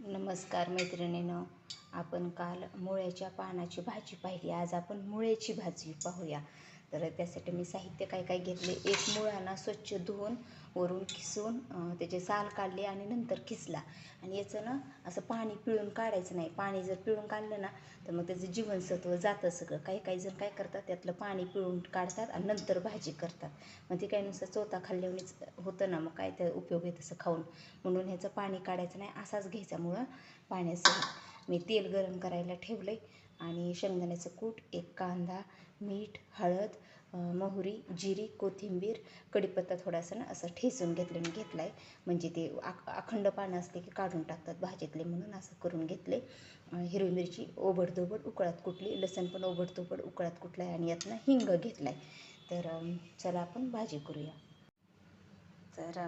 नमस्कार मैत्रिणीनं. आपण काल मुळ्याच्या पानाची भाजी पाहिली. आज आपण मुळ्याची भाजी पाहूया. तर त्यासाठी मी साहित्य काय काय घेतले? एक मुळाना स्वच्छ धुवून वरून खिसून त्याचे साल काढले आणि नंतर किसला आणि याचं ना असं पाणी पिळून काढायचं नाही. पाणी जर पिळून काढलं ना तर मग त्याचं जीवनसत्व जातं सगळं. काही काही जण काय करतात त्यातलं पाणी पिळून काढतात आणि नंतर भाजी करतात. मग ते काय नुसतं चोथा खाल्ल्यानेच होतं ना मग काय त्या उपयोग आहे तसं खाऊन. म्हणून ह्याचं पाणी काढायचं नाही असाच घ्यायचा मुळं पाण्यासह. मी तेल गरम करायला ठेवलं आहे आणि शेंगदाण्याचं कूट एक कांदा मीठ हळद मोहरी जिरी कोथिंबीर कढीपत्ता थोडासा ना असं ठेचून घेतलं मी घेतला आहे म्हणजे ते आख अखंड पानं असले की काढून टाकतात भाजीतले म्हणून असं करून घेतले. हिरवी मिरची ओबडधोबड उकळात कुटली लसण पण ओबडधोबड उकळात कुटला आहे आणि यातनं हिंग घेतला आहे तर चला आपण भाजी करूया. तर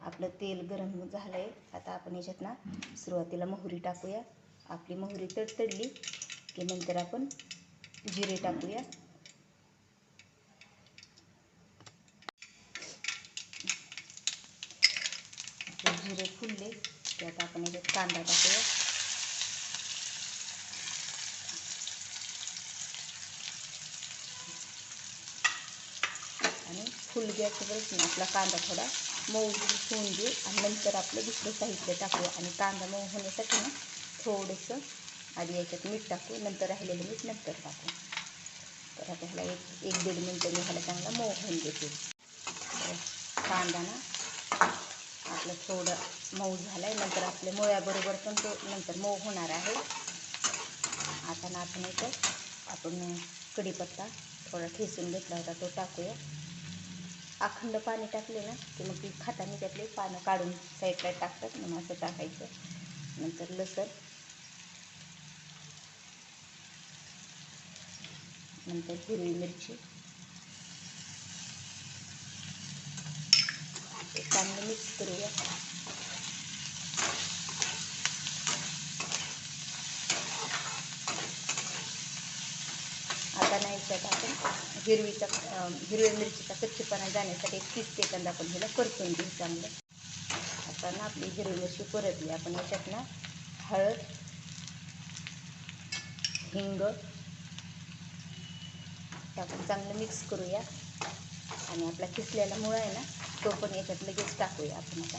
आपलं तेल गरम झालं आहे आता आपण याच्यात ना सुरुवातीला मोहरी टाकूया. आपली मोहरी तडतडली. की नंतर आपण जिरे टाकूया. जिरे फुलले की आता आपण याच्यात कांदा टाकूया. आणि फुल गॅसवरच ना आपला कांदा थोडा मऊ होऊन देऊ आणि नंतर आपलं दुसरं साहित्य टाकूया. आणि कांदा मऊ होण्यासाठी ना थोडंसं आधी याच्यात मीठ टाकू नंतर राहिलेलं मीठ नंतर टाकू. तर आता ह्याला एक एक दीड मिनटं मी ह्याला चांगला मऊ होऊन देते तर कांदा ना आपलं थोडं मऊ झालं आहे नंतर आपल्या मुळ्याबरोबर पण तो नंतर मऊ होणार आहे. आता ना आपण इथं आपण कढीपत्ता थोडा ठेसून घेतला होता तो टाकूया. अखंड पाणी टाकले ना की मग ती खाताना त्यातले पानं काढून साईडला टाकतात मग असं टाकायचं. नंतर लसण. नंतर हिरवी मिरची. चांगलं मिक्स करूया. आता नाही त्यात आपण हिरवीचा हिरवी मिरचीचा कच्चेपणा जाण्यासाठी एक तीस सेकंद आपण ह्याला परतून घेऊ चांगलं. आता ना आपली हिरवी मिरची परतली. आपण याच्यात ना हळद हिंग आपण चांगलं मिक्स करूया. आणि आपला किसलेला मुळा आहे ना तो पण याच्यात लगेच टाकूया आपण आता.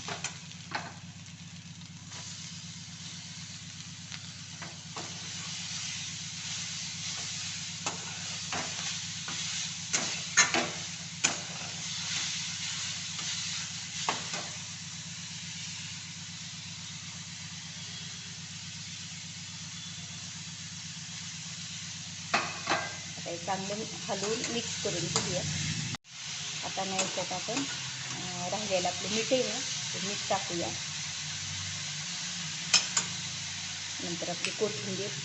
चांगलं हलवून मिक्स करून घेऊया. आता ना याच्यात आपण अं, राहिलेलं आपलं मीठ आहे ना ते मीठ टाकूया. नंतर आपली कोथिंबीर.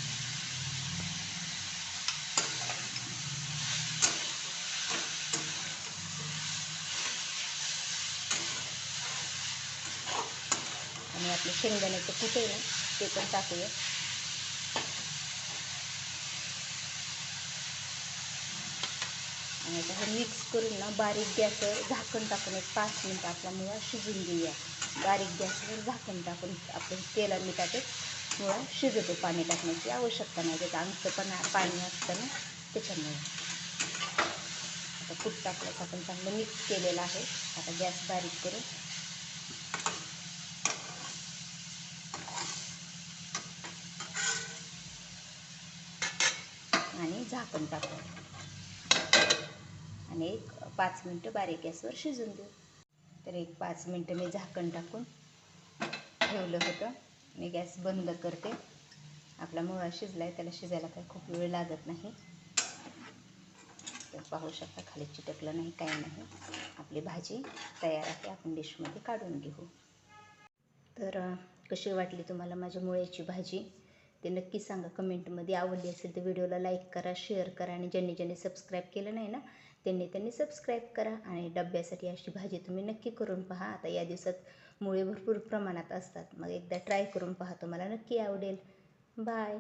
आणि आपलं शेंगदाण्याचं ना ते पण टाकूया. आणि आता हे मिक्स करून ना बारीक गॅसवर झाकण टाकून एक पाच मिनटं आपला मुळा शिजून घेऊया. बारीक गॅसवर झाकण टाकून आपण तेला मिठातच मुळा शिजतो पाणी टाकण्याची आवश्यकता नाही. त्याचं आमचं पण पाणी असतं ना त्याच्यामुळे. आता कूट टाकल्याचं आपण चांगलं मिक्स केलेलं आहे. आता गॅस बारीक करून. आणि झाकण टाकून. आणि एक पाच मिनटं बारीक गॅसवर शिजून देऊ. तर एक पाच मिनटं मी झाकण टाकून ठेवलं होतं. मी गॅस बंद करते. आपला मुळा शिजला आहे त्याला शिजायला काही खूप वेळ लागत नाही. तर पाहू शकता खाली चिटकलं नाही काही नाही. आपली भाजी तयार आहे. आपण डिशमध्ये काढून घेऊ. तर कशी वाटली तुम्हाला माझ्या मुळ्याची भाजी? ते नक्की सांगा. कमेंटमध्ये आवडली असेल तर व्हिडिओला लाईक करा शेअर करा आणि ज्यांनी ज्यांनी सबस्क्राईब केलं नाही ना त्यांनी त्यांनी सबस्क्राईब करा आणि डब्यासाठी अशी भाजी तुम्ही नक्की करून पहा. आता या दिवसात मुळे भरपूर प्रमाणात असतात. मग एकदा ट्राय करून पहा तुम्हाला नक्की आवडेल. बाय